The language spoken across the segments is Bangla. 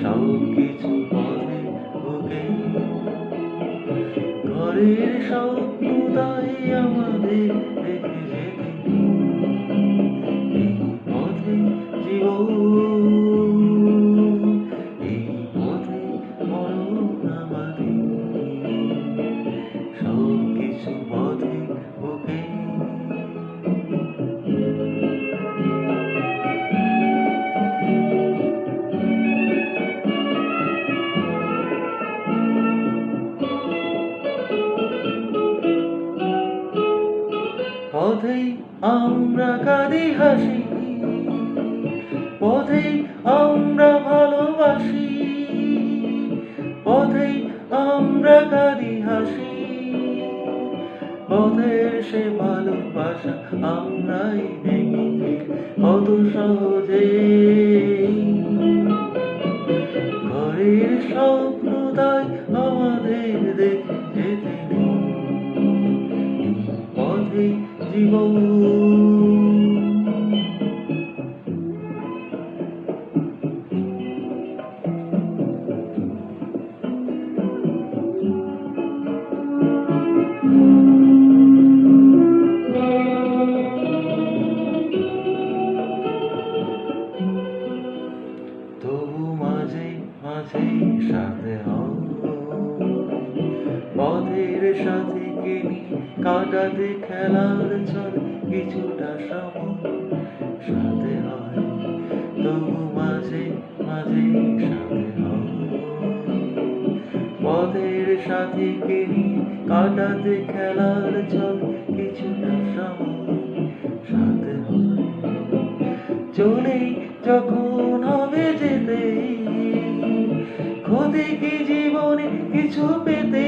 সব কিছু পথে বুকে ঘরের সব তাই আমাদের। আমরা কাঁদি হাসি পথেই আমরা ভালোবাসি পথেই আমরা কাঁদি হাসি, পথের সে ভালোবাসা আমরাই ভেঙে কত সহজে। সাথে হও। পথের সাথে কাটাতে খেলার চল কিছুটা সময় সাথে হয়। তবু মাঝে মাঝে সাথে হও পথের সাথে কিনি কাটাতে খেলার চল কিছুটা সময় সাথে হয়। যখন হবে যেতে ক্ষতি কি জীবনে কিছু পেতে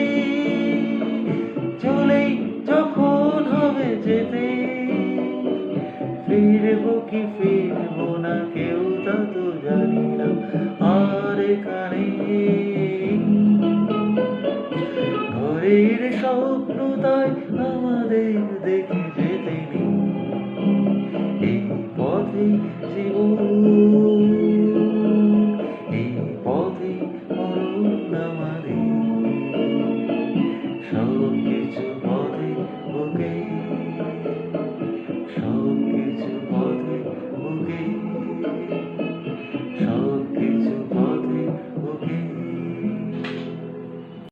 ফিরবো কি ফিরবো না কেউ তা তো জানি না আর এখানে ঘরের স্বপ্ন তাই